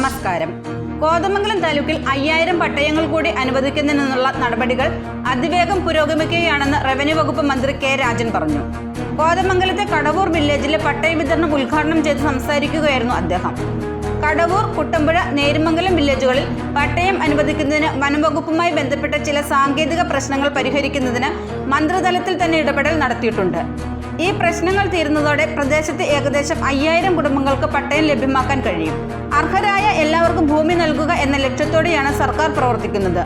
നമസ്കാരം. കോതമംഗലം താലൂക്കിൽ അയ്യായിരം പട്ടയങ്ങൾ കൂടി അനുവദിക്കുന്നതിനുള്ള നടപടികൾ അതിവേഗം പുരോഗമിക്കുകയാണെന്ന് റവന്യൂ വകുപ്പ് മന്ത്രി കെ രാജൻ പറഞ്ഞു. കോതമംഗലത്തെ കടവൂർ വില്ലേജിലെ പട്ടയ വിതരണം ഉദ്ഘാടനം ചെയ്ത് സംസാരിക്കുകയായിരുന്നു അദ്ദേഹം. കടവൂർ കുട്ടമ്പുഴ നേരുമംഗലം വില്ലേജുകളിൽ പട്ടയം അനുവദിക്കുന്നതിന് വനംവകുപ്പുമായി ബന്ധപ്പെട്ട ചില സാങ്കേതിക പ്രശ്നങ്ങൾ പരിഹരിക്കുന്നതിന് മന്ത്രിതലത്തിൽ തന്നെ ഇടപെടൽ നടത്തിയിട്ടുണ്ട്. ഈ പ്രശ്നങ്ങൾ തീരുന്നതോടെ പ്രദേശത്ത് ഏകദേശം അയ്യായിരം കുടുംബങ്ങൾക്ക് പട്ടയം ലഭ്യമാക്കാൻ കഴിയും. അർഹരായ എല്ലാവർക്കും ഭൂമി നൽകുക എന്ന ലക്ഷ്യത്തോടെയാണ് സർക്കാർ പ്രവർത്തിക്കുന്നത്.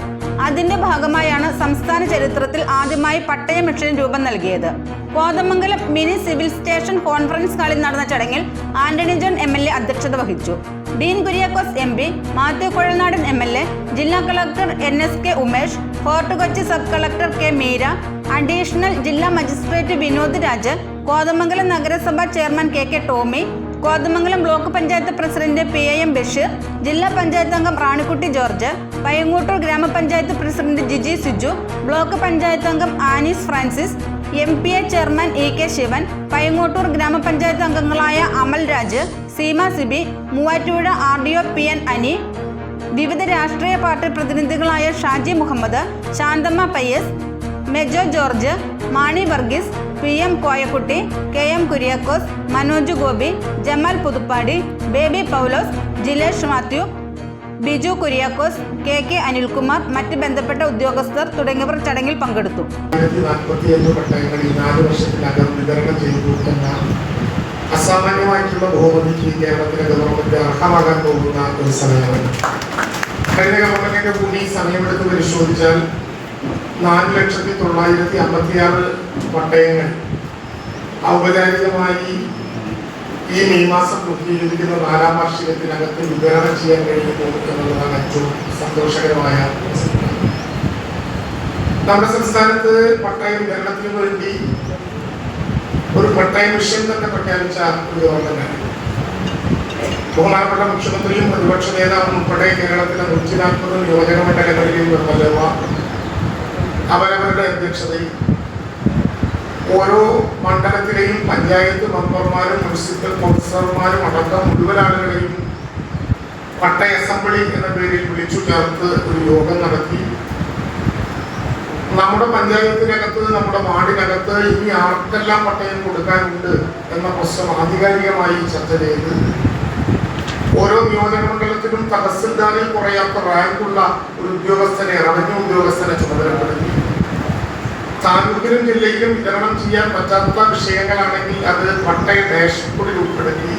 അതിന്റെ ഭാഗമായാണ് സംസ്ഥാന ചരിത്രത്തിൽ ആദ്യമായി പട്ടയ മിഷന് രൂപം നൽകിയത്. Kothamangalam mini civil station conference ഹാളിൽ നടന്ന ചടങ്ങിൽ ആന്റണി ജോൺ എ അധ്യക്ഷത വഹിച്ചു. Dean Kuriakose M P Mathew Kuzhalnadan M L A ജില്ലാ collector N S K Umesh Fort Kochi sub collector K Meera additional ജില്ലാ മജിസ്ട്രേറ്റ് വിനോദ് രാജ് കോതമംഗലം നഗരസഭാ chairman K K Tomy Kothamangalam block panchayat president P A M Basheer ജില്ലാ പഞ്ചായത്ത് അംഗം റാണിക്കുട്ടി ജോർജ് പയ്യങ്ങോട്ടൂർ ഗ്രാമപഞ്ചായത്ത് president Jiji Siju block panchayat അംഗം Annies Francis M P A chairman E K Sivan Paingottoor ഗ്രാമപഞ്ചായത്ത് അംഗങ്ങളായ Amal Raj Seema Sibi Muvattupuzha R D O P N Ani വിവിധ രാഷ്ട്രീയ party പ്രതിനിധികളായ Shaji Muhammad Shanthamma Pius Mejo George Mani Varghese P M Koyakutty K M Kuriakose Manoj Gopi Jamal Puthuppady Baby Paulose Jilesh Mathew Biju Kuriakose K K Anilkumar മറ്റ് ബന്ധപ്പെട്ട ഉദ്യോഗസ്ഥർ തുടങ്ങിയവർ ചടങ്ങിൽ പങ്കെടുത്തു. അസാമാന്യമായിട്ടുള്ള ബഹുമതിക്ക് കേരളത്തിലെ government അർഹമാകാൻ പോകുന്ന ഒരു സമയമാണ്. കഴിഞ്ഞ ഗവൺമെന്റിന്റെ കൂടി സമയമെടുത്ത് പരിശോധിച്ചാൽ നാല് ലക്ഷത്തി തൊള്ളായിരത്തി അമ്പത്തിയാറ് പട്ടയങ്ങൾ ഔപചാരികമായി ഈ മെയ് മാസം പൂർത്തീകരിക്കുന്ന നാലാം വാർഷികത്തിനകത്ത് വിതരണം ചെയ്യാൻ കഴിയുന്നു എന്നുള്ളതാണ് ഏറ്റവും സന്തോഷകരമായ. നമ്മുടെ സംസ്ഥാനത്ത് പട്ടയ വിതരണത്തിന് വേണ്ടി ഒരു പട്ടയ മിഷൻ തന്നെ പ്രഖ്യാപിച്ച ഒരു ഗവൺമെന്റാണ് ബഹുമാനപ്പെട്ട മുഖ്യമന്ത്രിയും പ്രതിപക്ഷ നേതാവും ഉൾപ്പെടെ കേരളത്തിലെ നൂറ്റി നാൽപ്പത് നിയോജക മണ്ഡലങ്ങളിലെയും നിർമ്മലവ അവരവരുടെ അധ്യക്ഷതയിൽ ഓരോ മണ്ഡലത്തിലെയും പഞ്ചായത്ത് മെമ്പർമാരും മുനിസിപ്പൽ കൗൺസിലർമാരും അടക്കം മുഴുവൻ ആളുകളെയും പട്ടയ അസംബ്ലി എന്ന പേരിൽ വിളിച്ചു ചേർത്ത് ഒരു യോഗം നടത്തി. നമ്മുടെ പഞ്ചായത്തിനകത്ത് നമ്മുടെ വാർഡിനകത്ത് ഇനി ആർക്കെല്ലാം പട്ടയം കൊടുക്കാനുണ്ട് എന്ന പ്രശ്നം ആധികാരികമായി ചർച്ച ചെയ്ത് ഓരോ നിയോജക മണ്ഡലത്തിലും തഹസിൽദാരിൽ കുറയാത്ത റാങ്കുള്ള ഒരു ഉദ്യോഗസ്ഥനെ റവന്യൂ ഉദ്യോഗസ്ഥനെ ചുമതലപ്പെടുത്തി. താലൂക്കിലും ജില്ലയിലും വിതരണം ചെയ്യാൻ പറ്റാത്ത വിഷയങ്ങളാണെങ്കിൽ അത് പട്ടയ ഡാഷ്ബോർഡിൽ ഉൾപ്പെടുത്തി.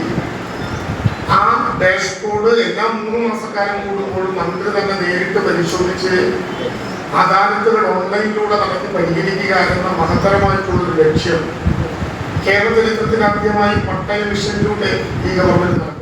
ആ ഡാഷ്ബോർഡ് എല്ലാ മൂന്ന് മാസക്കാലം കൂടുമ്പോൾ മന്ത്രി തന്നെ നേരിട്ട് പരിശോധിച്ച് അദാലത്തുകൾ ഓൺലൈനിലൂടെ നടത്തി പരിഹരിക്കുക എന്ന മഹത്തരമായിട്ടുള്ളൊരു ലക്ഷ്യം കേരള ചരിത്രത്തിൽ ആദ്യമായി പട്ടയ മിഷനിലൂടെ ഈ ഗവൺമെന്റ് നടത്തി.